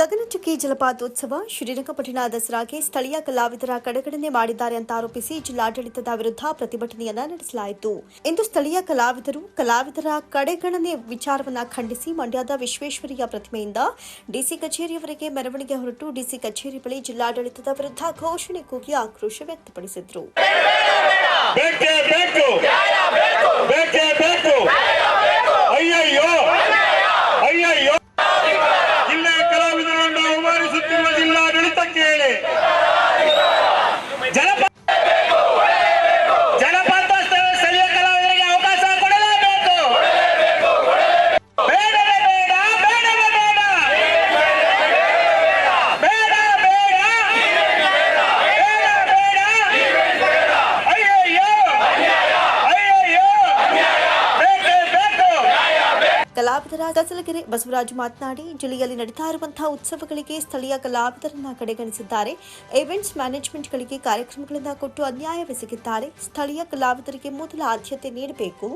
ಗಗನಚುಕ್ಕಿ ಜಲಪಾತೋತ್ಸವ ಶ್ರೀರಂಗಪಟ್ಟಣ ದಸರಾಗೆ ಸ್ಥಳೀಯ ಕಲಾವಿದರ ಕಡೆಗಣನೆ ಮಾಡಿದ್ದಾರೆ ಅಂತ ಆರೋಪಿಸಿ ಜಿಲ್ಲಾಡಳಿತದ ವಿರುದ್ಧ ಪ್ರತಿಭಟನೆಯನ್ನ ನಡೆಸಲಾಯಿತು. ಇಂದು ಸ್ಥಳೀಯ ಕಲಾವಿದರು, ಕಲಾವಿದರ ಕಡೆಗಣನೆ ವಿಚಾರವನ್ನ ಖಂಡಿಸಿ ಮಂಡ್ಯದ ವಿಶ್ವೇಶ್ವರಯ್ಯ ಪ್ರತಿಮೆಯಿಂದ ಡಿಸಿ ಕಚೇರಿಯವರೆಗೆ ಮೆರವಣಿಗೆ ಹೊರಟು ಡಿಸಿ ಕಚೇರಿ ಬಳಿ ಜಿಲ್ಲಾಡಳಿತದ ವಿರುದ್ಧ ಘೋಷಣೆ ಕೂಗಿ ಆಕ್ರೋಶ ವ್ಯಕ್ತಪಡಿಸಿದ್ರು. ಅಯ್ಯಯ್ಯೋ ಅಯ್ಯಯ್ಯೋ ಜಿಲ್ಲೆಯ ಕಲಾವಿದರನ್ನು ಅವಮಾನಿಸುತ್ತಿರುವ ಜಿಲ್ಲಾಡಳಿತಕ್ಕೆ ಹೇಳಿ ಜಲಪ ಜಲಪಾತ ಸ್ಥಳ- ಸ್ಥಳೀಯ ಕಲಾವಿದರಿಗೆ ಅವಕಾಶ ಕೊಡಲೇಬೇಕು ಬೇಡವೇ ಬೇಡ ಬೇಡವೇ ಬೇಡ ಬೇಡ ಬೇಡ ಬೇಡ ಬೇಡ ಅಯ್ಯಯ್ಯೋ ಅಯ್ಯಯ್ಯೋ ಬೇಕೇ ಬೇಕು ಕಲಾವಿದರ ಬಸವರಾಜ್ ಮಾತನಾಡಿ, ಜಿಲ್ಲೆಯಲ್ಲಿ ನಡೀತಾ ಇರುವಂತಹ ಉತ್ಸವಗಳಿಗೆ ಸ್ಥಳೀಯ ಕಲಾವಿದರನ್ನ ಕಡೆಗಣಿಸಿದ್ದಾರೆ. ಮ್ಯಾನೇಜ್ಮೆಂಟ್ ಮ್ಯಾನೇಜ್ಮೆಂಟ್ಗಳಿಗೆ ಕಾರ್ಯಕ್ರಮಗಳನ್ನ ಕೊಟ್ಟು ಅನ್ಯಾಯವೆಸಗಿದ್ದಾರೆ ಸ್ಥಳೀಯ ಕಲಾವಿದರಿಗೆ ಮೊದಲ ಆದ್ಯತೆ ನೀಡಬೇಕು.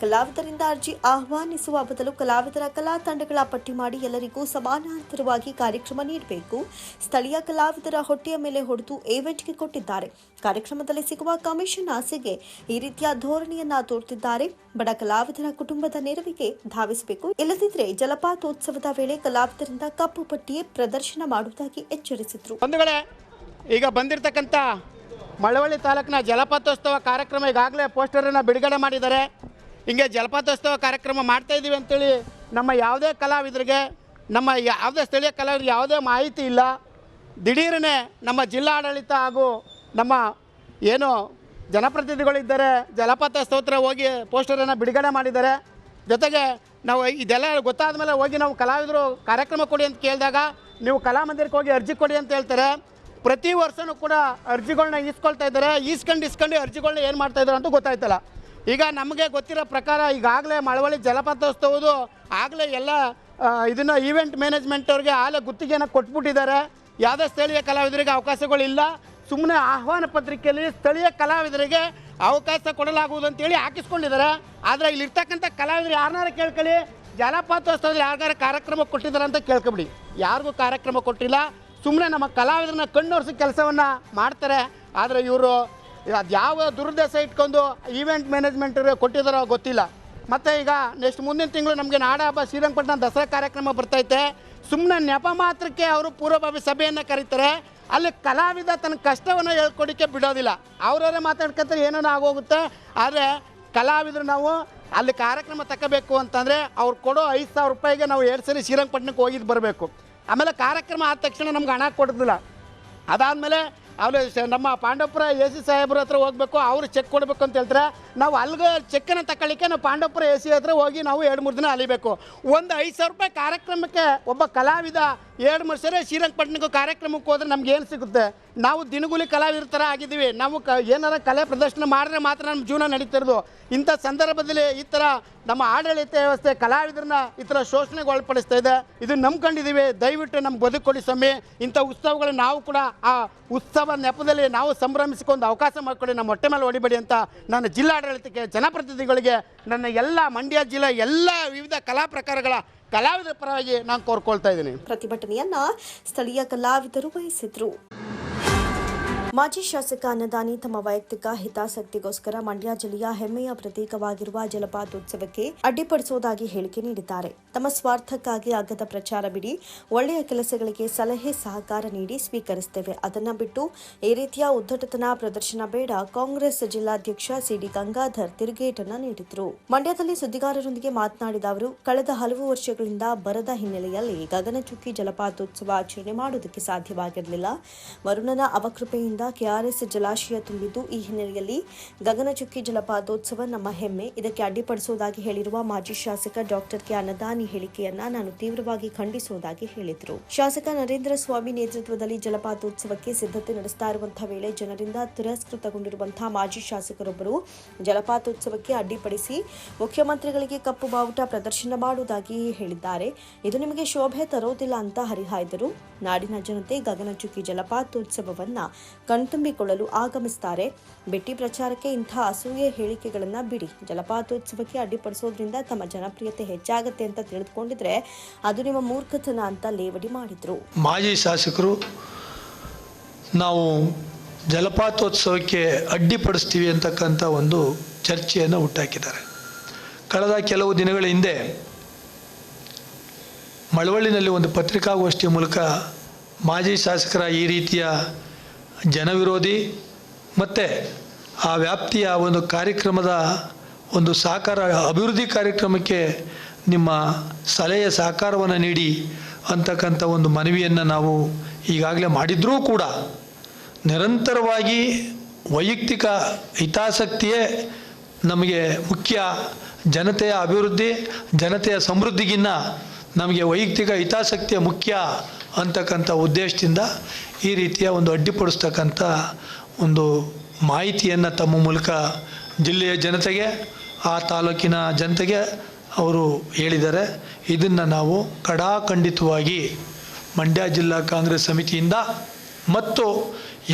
ಕಲಾವಿದರಿಂದ ಅರ್ಜಿ ಆಹ್ವಾನಿಸುವ ಬದಲು ಕಲಾವಿದರ ಕಲಾ ತಂಡಗಳ ಪಟ್ಟಿ ಮಾಡಿ ಎಲ್ಲರಿಗೂ ಸಮಾನಾಂತರವಾಗಿ ಕಾರ್ಯಕ್ರಮ ನೀಡಬೇಕು. ಸ್ಥಳೀಯ ಕಲಾವಿದರ ಹೊಟ್ಟೆಯ ಮೇಲೆ ಹೊಡೆದು ಈವೆಂಟ್ಗೆ ಕೊಟ್ಟಿದ್ದಾರೆ. ಕಾರ್ಯಕ್ರಮದಲ್ಲಿ ಸಿಗುವ ಕಮಿಷನ್ ಆಸೆಗೆ ಈ ರೀತಿಯ ಧೋರಣೆಯನ್ನ ತೋರುತ್ತಿದ್ದಾರೆ ಬಡ ಕಲಾವಿದರ ಕುಟುಂಬದ ನೆರವಿಗೆ ಧಾವಿಸಬೇಕು. ಇಲ್ಲದಿದ್ದರೆ ಜಲಪಾತೋತ್ಸವದ ವೇಳೆ ಕಲಾವಿದರಿಂದ ಕಪ್ಪು ಪಟ್ಟಿಯೇ ಪ್ರದರ್ಶನ ಮಾಡುವುದಾಗಿ ಎಚ್ಚರಿಸಿದ್ರು. ಬಂಧುಗಳೇ, ಈಗ ಬಂದಿರತಕ್ಕಂತ ಮಳವಳ್ಳಿ ತಾಲೂಕಿನ ಜಲಪಾತೋತ್ಸವ ಕಾರ್ಯಕ್ರಮ ಈಗಾಗಲೇ ಪೋಸ್ಟರನ್ನು ಬಿಡುಗಡೆ ಮಾಡಿದ್ದಾರೆ. ಹಿಂಗೆ ಜಲಪಾತೋತ್ಸವ ಕಾರ್ಯಕ್ರಮ ಮಾಡ್ತಾ ಇದ್ದೀವಿ ಅಂತೇಳಿ ನಮ್ಮ ಯಾವುದೇ ಕಲಾವಿದರಿಗೆ, ನಮ್ಮ ಯಾವುದೇ ಸ್ಥಳೀಯ ಕಲಾವಿದರಿಗೆ ಯಾವುದೇ ಮಾಹಿತಿ ಇಲ್ಲ. ದಿಢೀರನೆ ನಮ್ಮ ಜಿಲ್ಲಾಡಳಿತ ಹಾಗೂ ನಮ್ಮ ಏನು ಜನಪ್ರತಿನಿಧಿಗಳಿದ್ದಾರೆ ಜಲಪಾತ ಸ್ತೋತ್ರ ಹೋಗಿ ಪೋಸ್ಟರನ್ನು ಬಿಡುಗಡೆ ಮಾಡಿದ್ದಾರೆ. ಜೊತೆಗೆ ನಾವು ಇದೆಲ್ಲ ಗೊತ್ತಾದ ಮೇಲೆ ಹೋಗಿ ನಾವು ಕಲಾವಿದರು ಕಾರ್ಯಕ್ರಮ ಕೊಡಿ ಅಂತ ಕೇಳಿದಾಗ ನೀವು ಕಲಾಮಂದಿರಕ್ಕೆ ಹೋಗಿ ಅರ್ಜಿ ಕೊಡಿ ಅಂತ ಹೇಳ್ತಾರೆ. ಪ್ರತಿ ವರ್ಷವೂ ಕೂಡ ಅರ್ಜಿಗಳನ್ನ ಈಸ್ಕೊಳ್ತಾ ಇದ್ದಾರೆ. ಈಸ್ಕೊಂಡು ಇಸ್ಕೊಂಡು ಅರ್ಜಿಗಳನ್ನ ಏನು ಮಾಡ್ತಾ ಇದ್ದಾರೆ ಅಂತ ಗೊತ್ತಾಯ್ತಲ್ಲ. ಈಗ ನಮಗೆ ಗೊತ್ತಿರೋ ಪ್ರಕಾರ ಈಗಾಗಲೇ ಮಳವಳ್ಳಿ ಜಲಪಾತೋತ್ಸವದು ಆಗಲೇ ಎಲ್ಲ ಇದನ್ನು ಈವೆಂಟ್ ಮ್ಯಾನೇಜ್ಮೆಂಟ್ ಅವ್ರಿಗೆ ಆಗಲೇ ಗುತ್ತಿಗೆನ ಕೊಟ್ಬಿಟ್ಟಿದ್ದಾರೆ. ಯಾವುದೇ ಸ್ಥಳೀಯ ಕಲಾವಿದರಿಗೆ ಅವಕಾಶಗಳಿಲ್ಲ ಸುಮ್ಮನೆ ಆಹ್ವಾನ ಪತ್ರಿಕೆಯಲ್ಲಿ ಸ್ಥಳೀಯ ಕಲಾವಿದರಿಗೆ ಅವಕಾಶ ಕೊಡಲಾಗುವುದು ಅಂತೇಳಿ ಹಾಕಿಸ್ಕೊಂಡಿದ್ದಾರೆ. ಆದರೆ ಇಲ್ಲಿರ್ತಕ್ಕಂಥ ಕಲಾವಿದರು ಯಾರನ್ನಾರ ಕೇಳ್ಕೊಳ್ಳಿ? ಜಲಪಾತೋತ್ಸವದಲ್ಲಿ ಯಾರಿಗಾರ ಕಾರ್ಯಕ್ರಮ ಕೊಟ್ಟಿದ್ದಾರೆ ಅಂತ ಕೇಳ್ಕೊಬಿಡಿ. ಯಾರಿಗೂ ಕಾರ್ಯಕ್ರಮ ಕೊಟ್ಟಿಲ್ಲ. ಸುಮ್ಮನೆ ನಮ್ಮ ಕಲಾವಿದರನ್ನ ಕಣ್ಣೋರ್ಸ ಕೆಲಸವನ್ನು ಮಾಡ್ತಾರೆ. ಆದರೆ ಇವರು ಅದು ಯಾವ ದುರುದ್ದೇಶ ಇಟ್ಕೊಂಡು ಈವೆಂಟ್ ಮ್ಯಾನೇಜ್ಮೆಂಟ್ ಕೊಟ್ಟಿದ್ದಾರೋ ಗೊತ್ತಿಲ್ಲ. ಮತ್ತು ಈಗ ನೆಕ್ಸ್ಟ್ ಮುಂದಿನ ತಿಂಗಳು ನಮಗೆ ನಾಡ ಹಬ್ಬ, ಶ್ರೀರಂಗಪಟ್ಟಣ ದಸರಾ ಕಾರ್ಯಕ್ರಮ ಬರ್ತೈತೆ ಸುಮ್ಮನೆ ನೆಪ ಮಾತ್ರಕ್ಕೆ ಅವರು ಪೂರ್ವಭಾವಿ ಸಭೆಯನ್ನು ಕರೀತಾರೆ. ಅಲ್ಲಿ ಕಲಾವಿದ ತನ್ನ ಕಷ್ಟವನ್ನು ಹೇಳ್ಕೊಡಿಕ್ಕೆ ಬಿಡೋದಿಲ್ಲ. ಅವರವರೇ ಮಾತಾಡ್ಕೊತಾರೆ ಏನೇನೋ ಆಗೋಗುತ್ತೆ. ಆದರೆ ಕಲಾವಿದರು ನಾವು ಅಲ್ಲಿ ಕಾರ್ಯಕ್ರಮ ತಗೋಬೇಕು ಅಂತಂದರೆ ಅವ್ರು ಕೊಡೋ ಐದು ಸಾವಿರ ರೂಪಾಯಿಗೆ ನಾವು ಎರಡು ಸರಿ ಶ್ರೀರಂಗಪಟ್ಟಣಕ್ಕೆ ಹೋಗಿದ್ದು ಬರಬೇಕು. ಆಮೇಲೆ ಕಾರ್ಯಕ್ರಮ ಆದ ತಕ್ಷಣ ನಮ್ಗೆ ಹಣ ಕೊಡೋದಿಲ್ಲ. ಅದಾದಮೇಲೆ ಅವ್ರು ನಮ್ಮ ಪಾಂಡವಪುರ ಎ ಸಿ ಸಾಹೇಬ್ರ ಹತ್ರ ಹೋಗಬೇಕು, ಅವ್ರು ಚೆಕ್ ಕೊಡಬೇಕು ಅಂತ ಹೇಳ್ತಾರೆ. ನಾವು ಅಲ್ಲಿಗೆ ಚೆಕ್ಕನ್ನು ತಗೊಳ್ಳಿಕ್ಕೆ ನಾವು ಪಾಂಡವಪುರ ಎ ಸಿ ಹತ್ರ ಹೋಗಿ ನಾವು ಎರಡು ಮೂರು ದಿನ ಅಲಿಬೇಕು. ಒಂದು ಐದು ಸಾವಿರ ರೂಪಾಯಿ ಕಾರ್ಯಕ್ರಮಕ್ಕೆ ಒಬ್ಬ ಕಲಾವಿದ ಎರಡು ಮೂರು ಸರಿ ಶ್ರೀರಂಗಪಟ್ಟಣಕ್ಕೆ ಕಾರ್ಯಕ್ರಮಕ್ಕೆ ಹೋದ್ರೆ ನಮ್ಗೆ ಏನು ಸಿಗುತ್ತೆ? ನಾವು ದಿನಗೂಲಿ ಕಲಾವಿದರ ಥರ ಆಗಿದ್ದೀವಿ. ನಾವು ಕ, ಏನಾರ ಕಲೆ ಪ್ರದರ್ಶನ ಮಾಡಿದ್ರೆ ಮಾತ್ರ ನಮ್ಮ ಜೀವನ ನಡೀತಿರೋದು. ಇಂಥ ಸಂದರ್ಭದಲ್ಲಿ ಈ ಥರ ನಮ್ಮ ಆಡಳಿತ ವ್ಯವಸ್ಥೆ, ಕಲಾವಿದರನ್ನ ಈ ಥರ ಶೋಷಣೆಗೆ ಒಳಪಡಿಸ್ತಾ ಇದೆ. ಇದು ನಂಬ್ಕೊಂಡಿದ್ದೀವಿ. ದಯವಿಟ್ಟು ನಮ್ಗೆ ಬದುಕೊಡಿ ಸ್ವಾಮಿ. ಇಂಥ ಉತ್ಸವಗಳು ನಾವು ಕೂಡ ಆ ಉತ್ಸವ ನೆಪದಲ್ಲಿ ನಾವು ಸಂಭ್ರಮಿಸಿಕೊಂಡು ಅವಕಾಶ ಮಾಡಿಕೊಡಿ ನಮ್ಮ ಹೊಟ್ಟೆ ಮೇಲೆ ಹೊಡಿಬೇಡಿ ಅಂತ ನನ್ನ ಜಿಲ್ಲಾಡಳಿತಕ್ಕೆ, ಜನಪ್ರತಿನಿಧಿಗಳಿಗೆ, ನನ್ನ ಎಲ್ಲ ಮಂಡ್ಯ ಜಿಲ್ಲೆ ಎಲ್ಲ ವಿವಿಧ ಕಲಾ ಪ್ರಕಾರಗಳ ಕಲಾವಿದರ ಪರವಾಗಿ ನಾನು ಕೋರ್ಕೊಳ್ತಾ ಇದ್ದೀನಿ. ಪ್ರತಿಭಟನೆಯನ್ನ ಸ್ಥಳೀಯ ಕಲಾವಿದರು ವಹಿಸಿದ್ರು. ಮಾಜಿ ಶಾಸಕ ಅನ್ನದಾನಿ ತಮ್ಮ ವೈಯಕ್ತಿಕ ಹಿತಾಸಕ್ತಿಗೋಸ್ಕರ ಮಂಡ್ಯ ಜಿಲ್ಲೆಯ ಹೆಮ್ಮೆಯ ಪ್ರತೀಕವಾಗಿರುವ ಜಲಪಾತೋತ್ಸವಕ್ಕೆ ಅಡ್ಡಿಪಡಿಸುವುದಾಗಿ ಹೇಳಿಕೆ ನೀಡಿದ್ದಾರೆ. ತಮ್ಮ ಸ್ವಾರ್ಥಕ್ಕಾಗಿ ಅಗ್ಗದ ಪ್ರಚಾರ ಬಿಡಿ, ಒಳ್ಳೆಯ ಕೆಲಸಗಳಿಗೆ ಸಲಹೆ ಸಹಕಾರ ನೀಡಿ ಸ್ವೀಕರಿಸುತ್ತೇವೆ. ಅದನ್ನ ಬಿಟ್ಟು ಈ ರೀತಿಯ ಉದ್ದಟತನ ಪ್ರದರ್ಶನ ಬೇಡ, ಕಾಂಗ್ರೆಸ್ ಜಿಲ್ಲಾಧ್ಯಕ್ಷ ಸಿಡಿ ಗಂಗಾಧರ್ ತಿರುಗೇಟನ್ನು ನೀಡಿದರು. ಮಂಡ್ಯದಲ್ಲಿ ಸುದ್ದಿಗಾರರೊಂದಿಗೆ ಮಾತನಾಡಿದ ಅವರು, ಕಳೆದ ಹಲವು ವರ್ಷಗಳಿಂದ ಬರದ ಹಿನ್ನೆಲೆಯಲ್ಲಿ ಗಗನಚುಕ್ಕಿ ಜಲಪಾತೋತ್ಸವ ಆಚರಣೆ ಮಾಡುವುದಕ್ಕೆ ಸಾಧ್ಯವಾಗಿರಲಿಲ್ಲ. ವರುಣನ ಅವಕೃಪೆಯಿಂದ ಕೆಆರ್ಎಸ್ ಜಲಾಶಯ ತುಂಬಿದ್ದು, ಈ ಹಿನ್ನೆಲೆಯಲ್ಲಿ ಗಗನಚುಕ್ಕಿ ಜಲಪಾತೋತ್ಸವ ನಮ್ಮ ಹೆಮ್ಮೆ. ಇದಕ್ಕೆ ಅಡ್ಡಿಪಡಿಸುವುದಾಗಿ ಹೇಳಿರುವ ಮಾಜಿ ಶಾಸಕ ಡಾಕ್ಟರ್ ಕೆ ಅನ್ನದಾನಿ ಹೇಳಿಕೆಯನ್ನ ನಾನು ತೀವ್ರವಾಗಿ ಖಂಡಿಸುವುದಾಗಿ ಹೇಳಿದರು. ಶಾಸಕ ನರೇಂದ್ರ ಸ್ವಾಮಿ ನೇತೃತ್ವದಲ್ಲಿ ಜಲಪಾತೋತ್ಸವಕ್ಕೆ ಸಿದ್ಧತೆ ನಡೆಸ್ತಾ ಇರುವಂತಹ ವೇಳೆ ಜನರಿಂದ ತಿರಸ್ಕೃತಗೊಂಡಿರುವಂತಹ ಮಾಜಿ ಶಾಸಕರೊಬ್ಬರು ಜಲಪಾತೋತ್ಸವಕ್ಕೆ ಅಡ್ಡಿಪಡಿಸಿ ಮುಖ್ಯಮಂತ್ರಿಗಳಿಗೆ ಕಪ್ಪು ಬಾವುಟ ಪ್ರದರ್ಶನ ಮಾಡುವುದಾಗಿ ಹೇಳಿದ್ದಾರೆ. ಇದು ನಿಮಗೆ ಶೋಭೆ ತರೋದಿಲ್ಲ ಅಂತ ಹರಿಹಾಯ್ದರು. ನಾಡಿನ ಜನತೆ ಗಗನಚುಕ್ಕಿ ಜಲಪಾತೋತ್ಸವವನ್ನ ಕಣ್ತುಂಬಿಕೊಳ್ಳಲು ಆಗಮಿಸುತ್ತಾರೆ ಭೇಟಿ ಪ್ರಚಾರಕ್ಕೆ ಇಂಥ ಅಸೂಯೆ ಹೇಳಿಕೆಗಳನ್ನು ಬಿಡಿ. ಜಲಪಾತೋತ್ಸವಕ್ಕೆ ಅಡ್ಡಿಪಡಿಸೋದ್ರಿಂದ ತಮ್ಮ ಜನಪ್ರಿಯತೆ ಹೆಚ್ಚಾಗುತ್ತೆ ಅಂತ ತಿಳಿದುಕೊಂಡಿದ್ರೆ ಅದು ನಿಮ್ಮ ಮೂರ್ಖತನ ಅಂತ ಲೇವಡಿ ಮಾಡಿದ್ರು. ಮಾಜಿ ಶಾಸಕರು, ನಾವು ಜಲಪಾತೋತ್ಸವಕ್ಕೆ ಅಡ್ಡಿಪಡಿಸ್ತೀವಿ ಅಂತಕ್ಕಂಥ ಒಂದು ಚರ್ಚೆಯನ್ನು ಹುಟ್ಟಾಕಿದ್ದಾರೆ. ಕಳೆದ ಕೆಲವು ದಿನಗಳ ಹಿಂದೆ ಮಳವಳ್ಳಿನಲ್ಲಿ ಒಂದು ಪತ್ರಿಕಾಗೋಷ್ಠಿಯ ಮೂಲಕ ಮಾಜಿ ಶಾಸಕರ ಈ ರೀತಿಯ ಜನವಿರೋಧಿ ಮತ್ತು ಆ ವ್ಯಾಪ್ತಿಯ ಒಂದು ಕಾರ್ಯಕ್ರಮದ ಒಂದು ಸಹಕಾರ ಅಭಿವೃದ್ಧಿ ಕಾರ್ಯಕ್ರಮಕ್ಕೆ ನಿಮ್ಮ ಸಲಹೆಯ ಸಹಕಾರವನ್ನು ನೀಡಿ ಅಂತಕ್ಕಂಥ ಒಂದು ಮನವಿಯನ್ನು ನಾವು ಈಗಾಗಲೇ ಮಾಡಿದ್ರೂ ಕೂಡ ನಿರಂತರವಾಗಿ ವೈಯಕ್ತಿಕ ಹಿತಾಸಕ್ತಿಯೇ ನಮಗೆ ಮುಖ್ಯ. ಜನತೆಯ ಅಭಿವೃದ್ಧಿ, ಜನತೆಯ ಸಮೃದ್ಧಿಗಿನ್ನ ನಮಗೆ ವೈಯಕ್ತಿಕ ಹಿತಾಸಕ್ತಿಯ ಮುಖ್ಯ. ಅಂತಕ್ಕಂಥ ಉದ್ದೇಶದಿಂದ ಈ ರೀತಿಯ ಒಂದು ಅಡ್ಡಿಪಡಿಸ್ತಕ್ಕಂಥ ಒಂದು ಮಾಹಿತಿಯನ್ನು ತಮ್ಮ ಮೂಲಕ ಜಿಲ್ಲೆಯ ಜನತೆಗೆ, ಆ ತಾಲೂಕಿನ ಜನತೆಗೆ ಅವರು ಹೇಳಿದ್ದಾರೆ. ಇದನ್ನು ನಾವು ಕಡಾಖಂಡಿತವಾಗಿ ಮಂಡ್ಯ ಜಿಲ್ಲಾ ಕಾಂಗ್ರೆಸ್ ಸಮಿತಿಯಿಂದ ಮತ್ತು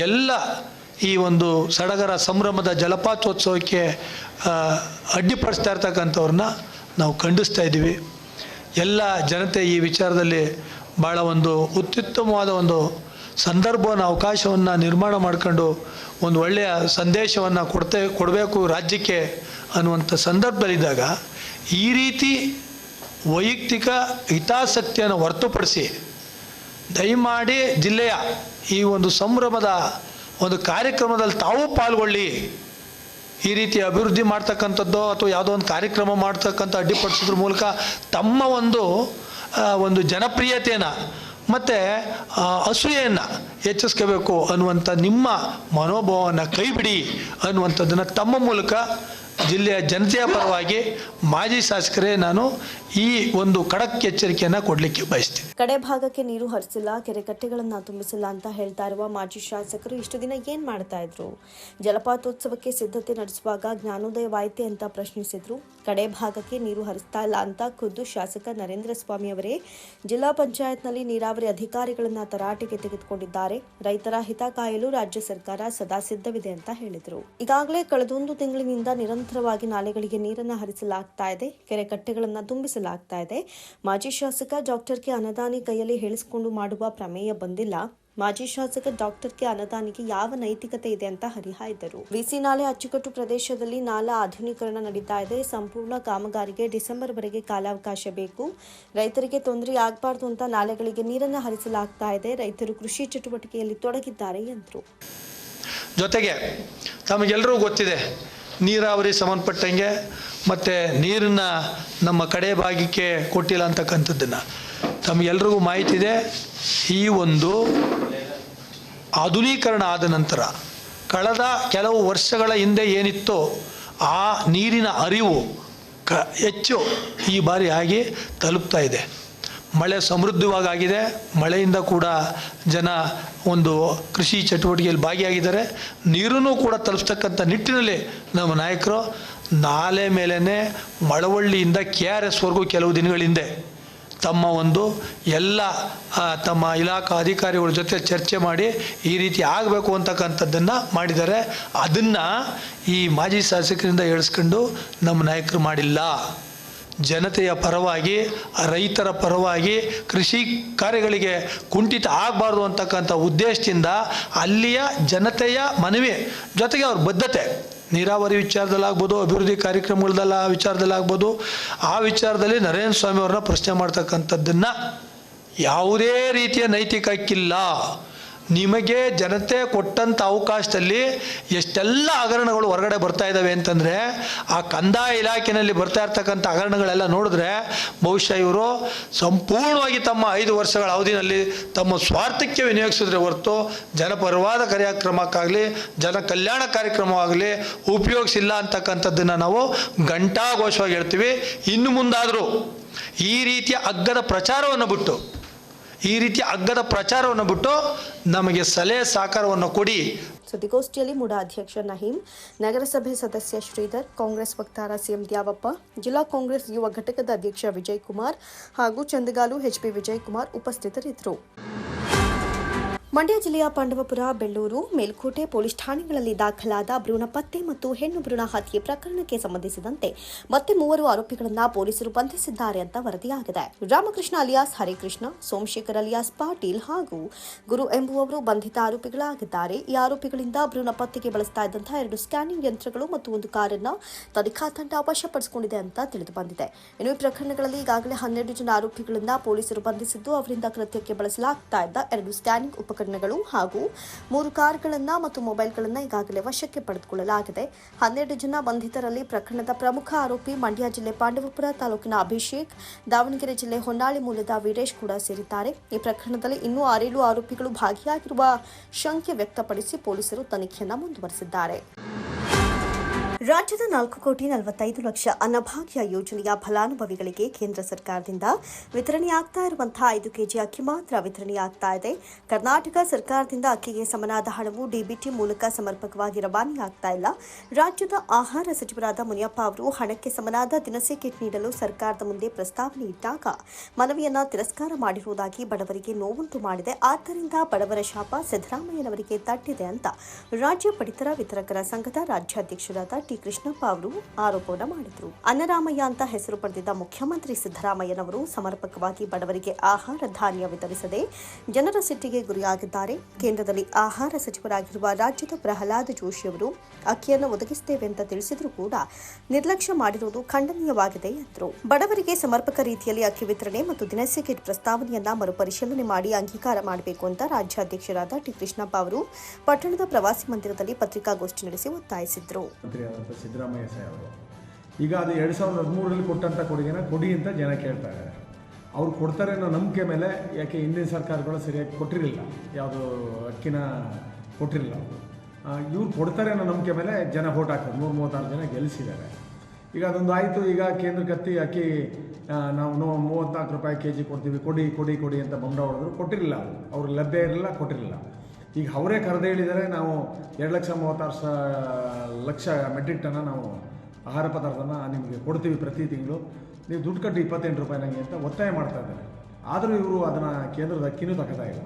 ಎಲ್ಲ ಈ ಒಂದು ಸಡಗರ ಸಂಭ್ರಮದ ಜಲಪಾತೋತ್ಸವಕ್ಕೆ ಅಡ್ಡಿಪಡಿಸ್ತಾ ಇರ್ತಕ್ಕಂಥವ್ರನ್ನ ನಾವು ಖಂಡಿಸ್ತಾ ಇದ್ದೀವಿ. ಎಲ್ಲ ಜನತೆ ಈ ವಿಚಾರದಲ್ಲಿ ಭಾಳ ಒಂದು ಅತ್ಯುತ್ತಮವಾದ ಒಂದು ಸಂದರ್ಭವನ್ನು, ಅವಕಾಶವನ್ನು ನಿರ್ಮಾಣ ಮಾಡ್ಕೊಂಡು ಒಂದು ಒಳ್ಳೆಯ ಸಂದೇಶವನ್ನು ಕೊಡ್ತೇ, ಕೊಡಬೇಕು ರಾಜ್ಯಕ್ಕೆ ಅನ್ನುವಂಥ ಸಂದರ್ಭದಲ್ಲಿದ್ದಾಗ ಈ ರೀತಿ ವೈಯಕ್ತಿಕ ಹಿತಾಸಕ್ತಿಯನ್ನು ಹೊರತುಪಡಿಸಿ ದಯಮಾಡಿ ಜಿಲ್ಲೆಯ ಈ ಒಂದು ಸಂಭ್ರಮದ ಒಂದು ಕಾರ್ಯಕ್ರಮದಲ್ಲಿ ತಾವು ಪಾಲ್ಗೊಳ್ಳಿ. ಈ ರೀತಿ ಅಭಿವೃದ್ಧಿ ಮಾಡ್ತಕ್ಕಂಥದ್ದು ಅಥವಾ ಯಾವುದೋ ಒಂದು ಕಾರ್ಯಕ್ರಮ ಮಾಡ್ತಕ್ಕಂಥ ಅಡ್ಡಿಪಡಿಸೋದ್ರ ಮೂಲಕ ತಮ್ಮ ಒಂದು ಒಂದು ಜನಪ್ರಿಯತೆಯನ್ನು ಮತ್ತು ಅಸೂಯೆಯನ್ನು ಹೆಚ್ಚಿಸ್ಕೋಬೇಕು ಅನ್ನುವಂಥ ನಿಮ್ಮ ಮನೋಭಾವವನ್ನು ಕೈಬಿಡಿ ಅನ್ನುವಂಥದ್ದನ್ನು ತಮ್ಮ ಮೂಲಕ ಜಿಲ್ಲೆಯ ಜನತೆಯ ಪರವಾಗಿ ಮಾಜಿ ಶಾಸಕರೇ ನಾನು ಈ ಒಂದು ಖಡಕ್ ಎಚ್ಚರಿಕೆಯನ್ನು ಕೊಡಲಿಕ್ಕೆ ಬಯಸ್ತೀನಿ. ಕಡೆ ಭಾಗಕ್ಕೆ ನೀರು ಹರಿಸಿಲ್ಲ, ಕೆರೆ ಕಟ್ಟೆಗಳನ್ನ ತುಂಬಿಸಿಲ್ಲ ಅಂತ ಹೇಳ್ತಾ ಇರುವ ಮಾಜಿ ಶಾಸಕರು ಇಷ್ಟು ದಿನ ಏನ್ ಮಾಡ್ತಾ ಇದ್ರು? ಜಲಪಾತೋತ್ಸವಕ್ಕೆ ಸಿದ್ಧತೆ ನಡೆಸುವಾಗ ಜ್ಞಾನೋದಯವಾಯಿತೆ ಅಂತ ಪ್ರಶ್ನಿಸಿದ್ರು. ಕಡೆ ಭಾಗಕ್ಕೆ ನೀರು ಹರಿಸ್ತಾ ಇಲ್ಲ ಅಂತ ಖುದ್ದು ಶಾಸಕ ನರೇಂದ್ರ ಸ್ವಾಮಿ ಅವರೇ. ಜಿಲ್ಲಾ ಪಂಚಾಯತ್ನಲ್ಲಿ ನೀರಾವರಿ ಅಧಿಕಾರಿಗಳನ್ನ ತರಾಟೆಗೆ ತೆಗೆದುಕೊಂಡಿದ್ದಾರೆ. ರೈತರ ಹಿತ ಕಾಯಲು ರಾಜ್ಯ ಸರ್ಕಾರ ಸದಾ ಸಿದ್ಧವಿದೆ ಅಂತ ಹೇಳಿದರು. ಈಗಾಗಲೇ ಕಳೆದೊಂದು ತಿಂಗಳಿನಿಂದ ನಿರಂತರವಾಗಿ ನಾಲೆಗಳಿಗೆ ನೀರನ್ನು ಹರಿಸಲಾಗ್ತಾ ಇದೆ. ಕೆರೆ ಕಟ್ಟೆಗಳನ್ನು ತುಂಬಿಸಲಾಗ್ತಾ ಇದೆ. ಮಾಜಿ ಶಾಸಕ ಡಾಕ್ಟರ್ ಕೆ ಅನದಾನಿ ಕೈಯಲ್ಲಿ ಹೇಳಿಸಿಕೊಂಡು ಮಾಡುವ ಪ್ರಮೇಯ ಬಂದಿಲ್ಲ. ಮಾಜಿ ಶಾಸಕ ಡಾಕ್ಟರ್ ಕೆ ಅನದಾನಿಗೆ ಯಾವ ನೈತಿಕತೆ ಇದೆ ಅಂತ ಹರಿಹಾಯ್ದರು. ಬಿಸಿ ನಾಲೆ ಅಚ್ಚುಕಟ್ಟು ಪ್ರದೇಶದಲ್ಲಿ ನಾಲಾ ಆಧುನೀಕರಣ ನಡೀತಾ ಇದೆ. ಸಂಪೂರ್ಣ ಕಾಮಗಾರಿಗೆ ಡಿಸೆಂಬರ್ ವರೆಗೆ ಕಾಲಾವಕಾಶ ಬೇಕು. ರೈತರಿಗೆ ತೊಂದರೆ ಆಗಬಾರ್ದು ಅಂತ ನಾಲೆಗಳಿಗೆ ನೀರನ್ನು ಹರಿಸಲಾಗ್ತಾ ಇದೆ. ರೈತರು ಕೃಷಿ ಚಟುವಟಿಕೆಯಲ್ಲಿ ತೊಡಗಿದ್ದಾರೆ ಎಂದರು. ಜೊತೆಗೆ ತಮಗೆಲ್ಲರಿಗೂ ಗೊತ್ತಿದೆ, ನೀರಾವರಿ ಸಂಬಂಧಪಟ್ಟಂಗೆ ಮತ್ತು ನೀರನ್ನು ನಮ್ಮ ಕಡೆ ಭಾಗಕ್ಕೆ ಕೊಟ್ಟಿಲ್ಲ ಅಂತಕ್ಕಂಥದ್ದನ್ನು. ತಮಗೆಲ್ರಿಗೂ ಮಾಹಿತಿ ಇದೆ ಈ ಒಂದು ಆಧುನೀಕರಣ ಆದ ನಂತರ ಕಳೆದ ಕೆಲವು ವರ್ಷಗಳ ಹಿಂದೆ ಏನಿತ್ತೋ ಆ ನೀರಿನ ಅರಿವು ಕ ಹೆಚ್ಚು ಈ ಬಾರಿ ಆಗಿ ತಲುಪ್ತಾ ಇದೆ. ಮಳೆ ಸಮೃದ್ಧವಾಗಿದೆ ಮಳೆಯಿಂದ ಕೂಡ ಜನ ಒಂದು ಕೃಷಿ ಚಟುವಟಿಕೆಯಲ್ಲಿ ಭಾಗಿಯಾಗಿದ್ದಾರೆ. ನೀರನ್ನು ಕೂಡ ತಲುಪಿಸ್ತಕ್ಕಂಥ ನಿಟ್ಟಿನಲ್ಲಿ ನಮ್ಮ ನಾಯಕರು, ನಾಲೆ ಮೇಲೇ ಮಳವಳ್ಳಿಯಿಂದ ಕೆ ಆರ್ ಎಸ್ವರೆಗೂ ಕೆಲವು ದಿನಗಳ ಹಿಂದೆ ತಮ್ಮ ಒಂದು ಎಲ್ಲ ತಮ್ಮ ಇಲಾಖಾ ಅಧಿಕಾರಿಗಳ ಜೊತೆ ಚರ್ಚೆ ಮಾಡಿ ಈ ರೀತಿ ಆಗಬೇಕು ಅಂತಕ್ಕಂಥದ್ದನ್ನು ಮಾಡಿದ್ದಾರೆ ಅದನ್ನು ಈ ಮಾಜಿ ಶಾಸಕರಿಂದ ಹೇಳಿಸ್ಕೊಂಡು ನಮ್ಮ ನಾಯಕರು ಮಾಡಿಲ್ಲ. ಜನತೆಯ ಪರವಾಗಿ, ರೈತರ ಪರವಾಗಿ, ಕೃಷಿ ಕಾರ್ಯಗಳಿಗೆ ಕುಂಠಿತ ಆಗಬಾರ್ದು ಅಂತಕ್ಕಂಥ ಉದ್ದೇಶದಿಂದ ಅಲ್ಲಿಯ ಜನತೆಯ ಮನವಿ ಜೊತೆಗೆ ಅವ್ರ ಬದ್ಧತೆ. ನೀರಾವರಿ ವಿಚಾರದಲ್ಲಾಗ್ಬೋದು, ಅಭಿವೃದ್ಧಿ ಕಾರ್ಯಕ್ರಮಗಳದಲ್ಲ ವಿಚಾರದಲ್ಲಾಗ್ಬೋದು, ಆ ವಿಚಾರದಲ್ಲಿ ನರೇಂದ್ರ ಸ್ವಾಮಿ ಅವ್ರನ್ನ ಪ್ರಶ್ನೆ ಮಾಡ್ತಕ್ಕಂಥದ್ದನ್ನು ಯಾವುದೇ ರೀತಿಯ ನೈತಿಕ ಹಕ್ಕಿಲ್ಲ. ನಿಮಗೆ ಜನತೆ ಕೊಟ್ಟಂಥ ಅವಕಾಶದಲ್ಲಿ ಎಷ್ಟೆಲ್ಲ ಹಗರಣಗಳು ಹೊರಗಡೆ ಬರ್ತಾ ಇದ್ದಾವೆ ಅಂತಂದರೆ, ಆ ಕಂದಾಯ ಇಲಾಖೆಯಲ್ಲಿ ಬರ್ತಾ ಇರ್ತಕ್ಕಂಥ ಹಗರಣಗಳೆಲ್ಲ ನೋಡಿದ್ರೆ, ಬಹುಶಃ ಇವರು ಸಂಪೂರ್ಣವಾಗಿ ತಮ್ಮ ಐದು ವರ್ಷಗಳ ಅವಧಿನಲ್ಲಿ ತಮ್ಮ ಸ್ವಾರ್ಥಕ್ಕೆ ವಿನಿಯೋಗಿಸಿದ್ರೆ ಹೊರತು ಜನಪರವಾದ ಕಾರ್ಯಕ್ರಮಕ್ಕಾಗಲಿ, ಜನ ಕಲ್ಯಾಣ ಕಾರ್ಯಕ್ರಮವಾಗಲಿ ಉಪಯೋಗಿಸಿಲ್ಲ ಅಂತಕ್ಕಂಥದ್ದನ್ನು ನಾವು ಘಂಟಾಘೋಷವಾಗಿ ಹೇಳ್ತೀವಿ. ಇನ್ನು ಮುಂದಾದರೂ ಈ ರೀತಿಯ ಅಗ್ಗದ ಪ್ರಚಾರವನ್ನು ಬಿಟ್ಟು ಈ ರೀತಿ ಅಗ್ಗದ ಪ್ರಚಾರವನ್ನು ಬಿಟ್ಟು ನಮಗೆ ಸಲಹೆ ಸಹಕಾರವನ್ನು ಕೊಡಿ. ಸುದ್ದಿಗೋಷ್ಠಿಯಲ್ಲಿ ಮೂಡಾ ಅಧ್ಯಕ್ಷ ನಹೀಂ, ನಗರಸಭೆ ಸದಸ್ಯ ಶ್ರೀಧರ್, ಕಾಂಗ್ರೆಸ್ ವಕ್ತಾರ ಸಿಎಂ ದ್ಯಾವಪ್ಪ, ಜಿಲ್ಲಾ ಕಾಂಗ್ರೆಸ್ ಯುವ ಘಟಕದ ಅಧ್ಯಕ್ಷ ವಿಜಯ್ ಕುಮಾರ್ ಹಾಗೂ ಚಂದಗಾಲು ಎಚ್ಪಿ ವಿಜಯ್ ಕುಮಾರ್ ಉಪಸ್ಥಿತರಿದ್ದರು. ಮಂಡ್ಯ ಜಿಲ್ಲೆಯ ಪಾಂಡವಪುರ, ಬೆಳ್ಳೂರು, ಮೇಲ್ಕೋಟೆ ಪೊಲೀಸ್ ಠಾಣೆಗಳಲ್ಲಿ ದಾಖಲಾದ ಭ್ರೂಣ ಪತ್ತೆ ಮತ್ತು ಹೆಣ್ಣು ಭ್ರೂಣ ಹತ್ಯೆ ಪ್ರಕರಣಕ್ಕೆ ಸಂಬಂಧಿಸಿದಂತೆ ಮತ್ತೆ ಮೂವರು ಆರೋಪಿಗಳನ್ನು ಪೊಲೀಸರು ಬಂಧಿಸಿದ್ದಾರೆ ಅಂತ ವರದಿಯಾಗಿದೆ. ರಾಮಕೃಷ್ಣ ಅಲಿಯಾಸ್, ಹರಿಕೃಷ್ಣ, ಸೋಮಶೇಖರ್ ಅಲಿಯಾಸ್ ಪಾಟೀಲ್ ಹಾಗೂ ಗುರು ಎಂಬುವವರು ಬಂಧಿತ ಆರೋಪಿಗಳಾಗಿದ್ದಾರೆ. ಈ ಆರೋಪಿಗಳಿಂದ ಭ್ರೂಣ ಪತ್ತೆಗೆ ಬಳಸ್ತಾ ಇದ್ದಂತಹ ಎರಡು ಸ್ಕ್ಯಾನಿಂಗ್ ಯಂತ್ರಗಳು ಮತ್ತು ಒಂದು ಕಾರನ್ನು ತನಿಖಾ ತಂಡ ವಶಪಡಿಸಿಕೊಂಡಿದೆ ಅಂತ ತಿಳಿದು ಬಂದಿದೆ. ಇನ್ನು ಈ ಪ್ರಕರಣಗಳಲ್ಲಿ ಈಗಾಗಲೇ ಹನ್ನೆರಡು ಜನ ಆರೋಪಿಗಳನ್ನು ಪೊಲೀಸರು ಬಂಧಿಸಿದ್ದು, ಅವರಿಂದ ಕೃತ್ಯಕ್ಕೆ ಬಳಸಲಾಗ್ತಾ ಎರಡು ಸ್ಕ್ಯಾನಿಂಗ್ ಉಪಕರಣಗಳು ಹಾಗೂ ಮೂರು ಕಾರ್ಗಳನ್ನು ಮತ್ತು ಮೊಬೈಲ್ಗಳನ್ನು ಈಗಾಗಲೇ ವಶಕ್ಕೆ ಪಡೆದುಕೊಳ್ಳಲಾಗಿದೆ. ಹನ್ನೆರಡು ಜನ ಬಂಧಿತರಲ್ಲಿ ಪ್ರಕರಣದ ಪ್ರಮುಖ ಆರೋಪಿ ಮಂಡ್ಯ ಜಿಲ್ಲೆ ಪಾಂಡವಪುರ ತಾಲೂಕಿನ ಅಭಿಷೇಕ್, ದಾವಣಗೆರೆ ಜಿಲ್ಲೆ ಹೊನ್ನಾಳಿ ಮೂಲದ ವೀರೇಶ್ ಕೂಡ ಸೇರಿದ್ದಾರೆ. ಈ ಪ್ರಕರಣದಲ್ಲಿ ಇನ್ನೂ ಆರೇಳು ಆರೋಪಿಗಳು ಭಾಗಿಯಾಗಿರುವ ಶಂಕೆ ವ್ಯಕ್ತಪಡಿಸಿ ಪೊಲೀಸರು ತನಿಖೆಯನ್ನು ಮುಂದುವರೆಸಿದ್ದಾರೆ. ರಾಜ್ಯದ ನಾಲ್ಕು ಕೋಟಿ ನಲವತ್ತೈದು ಲಕ್ಷ ಅನ್ನಭಾಗ್ಯ ಯೋಜನೆಯ ಫಲಾನುಭವಿಗಳಿಗೆ ಕೇಂದ್ರ ಸರ್ಕಾರದಿಂದ ವಿತರಣೆಯಾಗ್ತಾ ಇರುವಂತಹ ಐದು ಕೆಜಿ ಅಕ್ಕಿ ಮಾತ್ರ ವಿತರಣೆಯಾಗ್ತಾ ಇದೆ. ಕರ್ನಾಟಕ ಸರ್ಕಾರದಿಂದ ಅಕ್ಕಿಗೆ ಸಮನಾದ ಹಣವು ಡಿಬಿಟಿ ಮೂಲಕ ಸಮರ್ಪಕವಾಗಿ ರವಾನೆಯಾಗ್ತಾ ಇಲ್ಲ. ರಾಜ್ಯದ ಆಹಾರ ಸಚಿವರಾದ ಮುನಿಯಪ್ಪ ಅವರು ಹಣಕ್ಕೆ ಸಮನಾದ ದಿನಸಿ ಕಿಟ್ ನೀಡಲು ಸರ್ಕಾರದ ಮುಂದೆ ಪ್ರಸ್ತಾವನೆ ಇಟ್ಟಾಗ ಮನವಿಯನ್ನು ತಿರಸ್ಕಾರ ಮಾಡಿರುವುದಾಗಿ ಬಡವರಿಗೆ ನೋವುಂಟು ಮಾಡಿದೆ. ಆದ್ದರಿಂದ ಬಡವರ ಶಾಪ ಸಿದ್ದರಾಮಯ್ಯನವರಿಗೆ ತಟ್ಟಿದೆ ಅಂತ ರಾಜ್ಯ ಪಡಿತರ ವಿತರಕರ ಸಂಘದ ರಾಜ್ಯಾಧ್ಯಕ್ಷರಾದ ಟಿ ಕೃಷ್ಣಪ್ಪ ಅವರು ಆರೋಪವನ್ನು ಮಾಡಿದರು. ಅನ್ನರಾಮಯ್ಯ ಅಂತ ಹೆಸರು ಪಡೆದಿದ್ದ ಮುಖ್ಯಮಂತ್ರಿ ಸಿದ್ದರಾಮಯ್ಯನವರು ಸಮರ್ಪಕವಾಗಿ ಬಡವರಿಗೆ ಆಹಾರ ಧಾನ್ಯ ವಿತರಿಸದೆ ಜನರ ಸಿಟ್ಟಿಗೆ ಗುರಿಯಾಗಿದ್ದಾರೆ. ಕೇಂದ್ರದಲ್ಲಿ ಆಹಾರ ಸಚಿವರಾಗಿರುವ ರಾಜ್ಯದ ಪ್ರಹ್ಲಾದ್ ಜೋಶಿ ಅವರು, ಅಕ್ಕಿಯನ್ನು ಒದಗಿಸುತ್ತೇವೆ ಅಂತ ತಿಳಿಸಿದರೂ ಕೂಡ ನಿರ್ಲಕ್ಷ್ಯ ಮಾಡಿರುವುದು ಖಂಡನೀಯವಾಗಿದೆ ಎಂದರು. ಬಡವರಿಗೆ ಸಮರ್ಪಕ ರೀತಿಯಲ್ಲಿ ಅಕ್ಕಿ ವಿತರಣೆ ಮತ್ತು ದಿನಸಿ ಕಿಟ್ ಪ್ರಸ್ತಾವನೆಯನ್ನ ಮರುಪರಿಶೀಲನೆ ಮಾಡಿ ಅಂಗೀಕಾರ ಮಾಡಬೇಕು ಅಂತ ರಾಜ್ಯಾಧ್ಯಕ್ಷರಾದ ಟಿ ಕೃಷ್ಣಪ್ಪ ಅವರು ಪಟ್ಟಣದ ಪ್ರವಾಸಿ ಮಂದಿರದಲ್ಲಿ ಪತ್ರಿಕಾಗೋಷ್ಠಿ ನಡೆಸಿ ಒತ್ತಾಯಿಸಿದರು. ಮಂತ್ರಿಯಾದಂಥ ಸಿದ್ದರಾಮಯ್ಯ ಸಾಹೇಬರು. ಈಗ ಅದು ಎರಡು ಸಾವಿರದ ಹದಿಮೂರರಲ್ಲಿ ಕೊಟ್ಟಂಥ ಕೊಡುಗೆನ ಕೊಡಿ ಅಂತ ಜನ ಕೇಳ್ತಾ ಇದ್ದಾರೆ ಅವ್ರು ಕೊಡ್ತಾರೆ ಅನ್ನೋ ನಂಬಿಕೆ ಮೇಲೆ ಯಾಕೆ ಹಿಂದಿನ ಸರ್ಕಾರಗಳು ಸರಿಯಾಗಿ ಕೊಟ್ಟಿರಲಿಲ್ಲ. ಯಾವುದು ಅಕ್ಕಿನ ಕೊಟ್ಟಿರಲಿಲ್ಲ ಅವರು. ಇವ್ರು ಕೊಡ್ತಾರೆ ಅನ್ನೋ ನಂಬಿಕೆ ಮೇಲೆ ಜನ ಓಟ್ ಹಾಕೋದು ನೂರ ಮೂವತ್ತಾರು ಜನ ಗೆಲ್ಲಿಸಿದ್ದಾರೆ ಈಗ ಅದೊಂದು ಆಯಿತು. ಈಗ ಕೇಂದ್ರ ಕತ್ತಿ ಅಕ್ಕಿ ನಾವು ನೋ ಮೂವತ್ತ್ನಾಲ್ಕು ರೂಪಾಯಿ ಕೆ ಜಿ ಕೊಡ್ತೀವಿ. ಕೊಡಿ ಕೊಡಿ ಕೊಡಿ ಅಂತ ಬಂಡ ಹೊಡೆದ್ರು ಕೊಟ್ಟಿರಲಿಲ್ಲ ಅವರು. ಲಭ್ಯ ಇರಲಿಲ್ಲ, ಕೊಟ್ಟಿರಲಿಲ್ಲ. ಈಗ ಅವರೇ ಕರೆದು ಹೇಳಿದರೆ ನಾವು ಎರಡು ಲಕ್ಷ ಮೂವತ್ತಾರು ಸ, ಲಕ್ಷ ಮೆಟ್ರಿಕ್ ಟನ್ನ ನಾವು ಆಹಾರ ಪದಾರ್ಥನ ನಿಮಗೆ ಕೊಡ್ತೀವಿ ಪ್ರತಿ ತಿಂಗಳು. ನೀವು ದುಡ್ಡು ಕಟ್ಟಿ ಇಪ್ಪತ್ತೆಂಟು ರೂಪಾಯಿ ನನಗೆ ಅಂತ ಒತ್ತಾಯ ಮಾಡ್ತಾ ಇದ್ದಾರೆ. ಆದರೂ ಇವರು ಅದನ್ನು ಕೇಂದ್ರದ ಅಕ್ಕಿನೂ ತಕ್ಕತಾ ಇಲ್ಲ.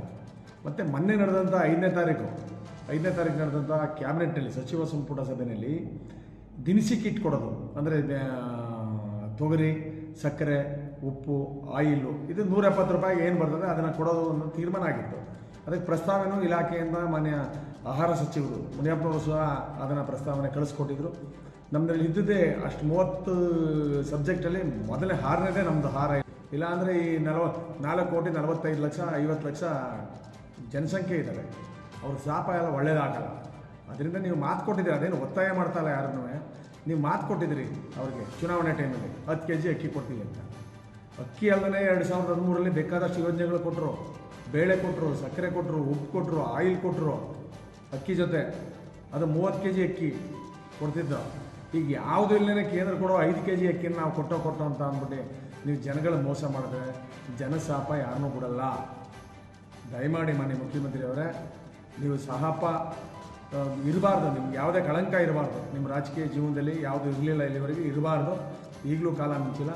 ಮತ್ತು ಮೊನ್ನೆ ನಡೆದಂಥ ಐದನೇ ತಾರೀಕು ಐದನೇ ತಾರೀಕು ನಡೆದಂಥ ಕ್ಯಾಬಿನೆಟ್ನಲ್ಲಿ ಸಚಿವ ಸಂಪುಟ ಸಭೆಯಲ್ಲಿ ದಿನಸಿ ಕಿಟ್ ಕೊಡೋದು, ಅಂದರೆ ತೊಗರಿ, ಸಕ್ಕರೆ, ಉಪ್ಪು, ಆಯಿಲು, ಇದು ನೂರ ಎಪ್ಪತ್ತು ರೂಪಾಯಿಗೆ ಏನು ಬರ್ತದೆ ಅದನ್ನು ಕೊಡೋದು ಅನ್ನೋ ತೀರ್ಮಾನ ಆಗಿತ್ತು. ಅದಕ್ಕೆ ಪ್ರಸ್ತಾವನೆಯೂ ಇಲಾಖೆಯಿಂದ ಮಾನ್ಯ ಆಹಾರ ಸಚಿವರು ಮುನಿಯಪ್ಪನವರು ಸಹ ಅದನ್ನು ಪ್ರಸ್ತಾವನೆ ಕಳಿಸ್ಕೊಟ್ಟಿದ್ರು. ನಮ್ಮದ್ರಲ್ಲಿ ಇದ್ದದೇ ಅಷ್ಟು ಮೂವತ್ತು ಸಬ್ಜೆಕ್ಟಲ್ಲಿ ಮೊದಲೇ ಹಾರನೇದೇ ನಮ್ಮದು ಹಾರ. ಇಲ್ಲಾಂದರೆ ಈ ನಲವ, ನಾಲ್ಕು ಕೋಟಿ ನಲವತ್ತೈದು ಲಕ್ಷ, ಐವತ್ತು ಲಕ್ಷ ಜನಸಂಖ್ಯೆ ಇದ್ದಾರೆ ಅವ್ರ ಶಾಪ ಎಲ್ಲ ಒಳ್ಳೇದಾಗಲ್ಲ. ಅದರಿಂದ ನೀವು ಮಾತು ಕೊಟ್ಟಿದ್ದೀರಿ, ಅದೇನು ಒತ್ತಾಯ ಮಾಡ್ತಾ ಇಲ್ಲ ಯಾರನ್ನೂ. ನೀವು ಮಾತು ಕೊಟ್ಟಿದ್ದೀರಿ ಅವ್ರಿಗೆ ಚುನಾವಣೆ ಟೈಮಲ್ಲಿ. ಹತ್ತು ಕೆ ಜಿ ಅಕ್ಕಿ ಕೊಡ್ತೀವಿ ಅಂತ. ಅಕ್ಕಿ ಅಲ್ಲದೆ ಎರಡು ಸಾವಿರದ ಹದಿಮೂರರಲ್ಲಿ ಬೇಕಾದಷ್ಟು ಯೋಜನೆಗಳು ಕೊಟ್ಟರು ಬೇಳೆ ಕೊಟ್ಟರು ಸಕ್ಕರೆ ಕೊಟ್ಟರು ಉಪ್ಪು ಕೊಟ್ಟರು ಆಯಿಲ್ ಕೊಟ್ಟರು ಅಕ್ಕಿ ಜೊತೆ. ಅದು ಮೂವತ್ತು ಕೆ ಜಿ ಅಕ್ಕಿ ಕೊಡ್ತಿದ್ದ ಈಗ ಯಾವುದು ಇಲ್ಲೇ ಕೇಂದ್ರ ಕೊಡೋ ಐದು ಕೆ ಜಿ ಅಕ್ಕಿನ ನಾವು ಕೊಟ್ಟೋ ಕೊಟ್ಟೋ ಅಂತ ಅಂದ್ಬಿಟ್ಟು ನೀವು ಜನಗಳ ಮೋಸ ಮಾಡಿದ್ರೆ ಜನಸಾಪ ಯಾರನ್ನೂ ಬಿಡಲ್ಲ. ದಯಮಾಡಿ ಮಾನ್ಯ ಮುಖ್ಯಮಂತ್ರಿ ಅವರೇ, ನೀವು ಸಹಪ ಇರಬಾರ್ದು, ನಿಮ್ಗೆ ಯಾವುದೇ ಕಳಂಕ ಇರಬಾರ್ದು. ನಿಮ್ಮ ರಾಜಕೀಯ ಜೀವನದಲ್ಲಿ ಯಾವುದು ಇರಲಿಲ್ಲ ಇಲ್ಲಿವರೆಗೆ, ಇರಬಾರ್ದು. ಈಗಲೂ ಕಾಲ ಮಿಂಚಿಲ್ಲ.